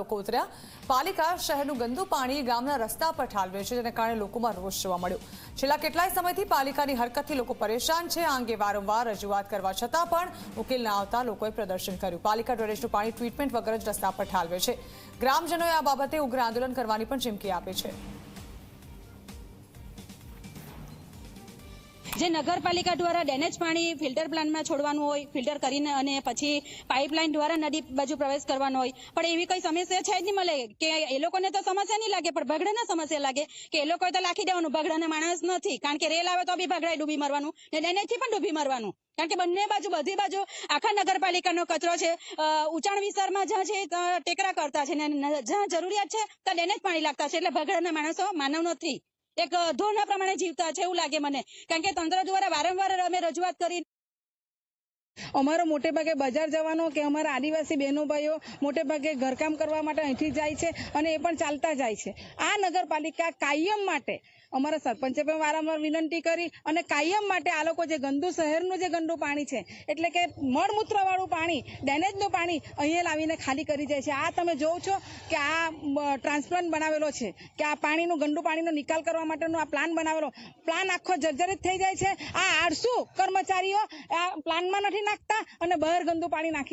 લોકો ઉતર્યા. પાલિકા શહેરનું ગંદુ પાણી ગામના રસ્તા પર ઠાલવે છે, જેને કારણે લોકોમાં રોષ જોવા મળ્યો. છેલ્લા કેટલાય સમયથી પાલિકાની હરકતથી લોકો પરેશાન છે. આ અંગે વારંવાર રજૂઆત કરવા છતાં પણ ઉકેલ ના આવતા લોકોએ પ્રદર્શન કર્યું. પાલિકા ડ્રેનેજનું પાણી ટ્રીટમેન્ટ વગર જ રસ્તા પર ઠાલવે છે. ગ્રામજનોએ આ બાબતે ઉગ્ર આંદોલન કરવાની પણ ચીમકી આપી છે. જે નગરપાલિકા દ્વારા ડેનેજ પાણી ફિલ્ટર પ્લાન્ટમાં છોડવાનું હોય, ફિલ્ટર કરીને અને પછી પાઇપલાઇન દ્વારા નદી બાજુ પ્રવેશ કરવાનો હોય. પણ એવી કોઈ સમસ્યા છે જ નહીં મળે. કે એ લોકોને તો સમસ્યા નહીં લાગે, પણ ભગડાને સમસ્યા લાગે. કે એ લોકોએ તો લાખી દેવાનું. ભગડાને માણસ નથી. કારણ કે રેલ આવે તો બી ભગડાએ ડૂબી મરવાનું. ને ડેનેજથી પણ ડૂબી મરવાનું. કારણ કે બંને બાજુ, બધી બાજુ આખા નગરપાલિકાનો કચરો છે. ઉંચાણ વિસ્તારમાં જ્યાં છે ટેકરા કરતા છે. ને જ્યાં જરૂરિયાત છે ત્યાં ડેનેજ પાણી લાગતા છે. એટલે ભગડાના માણસો માનવ નથી. એક ધોરણા પ્રમાણે જીવતા છે એવું લાગે મને. કારણ કે તંત્ર દ્વારા વારંવાર અમે રજૂઆત કરી અમારો મોટે ભાગે બજાર જવાનો કે અમારા આદિવાસી બહેનો ભાઈઓ મોટે ભાગે ઘરકામ કરવા માટે અહીંથી જાય છે અને એ પણ ચાલતા જાય છે. આ નગરપાલિકા કાયમ માટે અમારા સરપંચે પણ વારંવાર વિનંતી કરી અને કાયમ માટે આ લોકો જે ગંદુ શહેરનું જે ગંદુ પાણી છે, એટલે કે મળમૂત્ર વાળું પાણી, ડેનેજનું પાણી અહીંયા લાવીને ખાલી કરી જાય છે. આ તમે જોવો છો કે આ ટ્રાન્સપ્લાન્ટ બનાવેલો છે, કે આ પાણીનું ગંદુ પાણીનો નિકાલ કરવા માટેનો આ પ્લાન બનાવેલો. પ્લાન આખો જર્જરિત થઈ જાય છે. આ આળસુ કર્મચારીઓ આ પ્લાનમાં નથી નાખતા અને બહાર ગંદુ પાણી નાખી